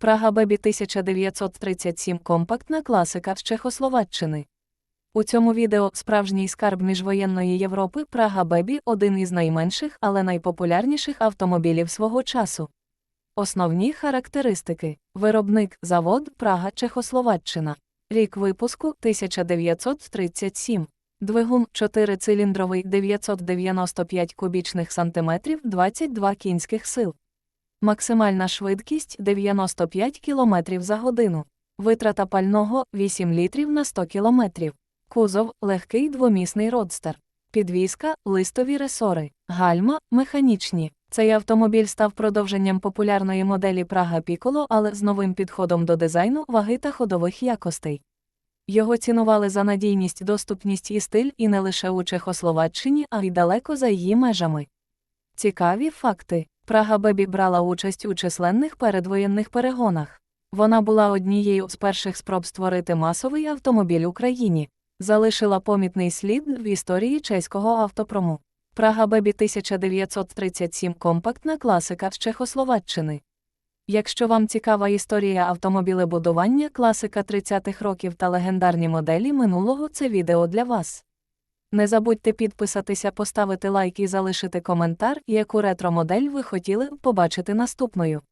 Прага Бебі 1937 компактна класика з Чехословаччини. У цьому відео справжній скарб міжвоєнної Європи Прага Бебі один із найменших, але найпопулярніших автомобілів свого часу. Основні характеристики: виробник, завод, Прага, Чехословаччина. Рік випуску 1937. Двигун 4-циліндровий 995 кубічних сантиметрів 22 кінських сил. Максимальна швидкість 95 км за годину. Витрата пального 8 літрів на 100 км. Кузов легкий двомісний родстер. Підвізка, листові ресори, гальма, механічні. Цей автомобіль став продовженням популярної моделі Прага Піколо, але з новим підходом до дизайну, ваги та ходових якостей. Його цінували за надійність, доступність і стиль і не лише у Чехословаччині, а й далеко за її межами. Цікаві факти. Прага Бебі брала участь у численних передвоєнних перегонах. Вона була однією з перших спроб створити масовий автомобіль Україні, залишила помітний слід в історії чеського автопрому. Прага Бебі 1937 компактна класика з Чехословаччини. Якщо вам цікава історія автомобілебудування, класика 30-х років та легендарні моделі минулого, це відео для вас. Не забудьте підписатися, поставити лайк і залишити коментар, яку ретро-модель ви хотіли побачити наступною.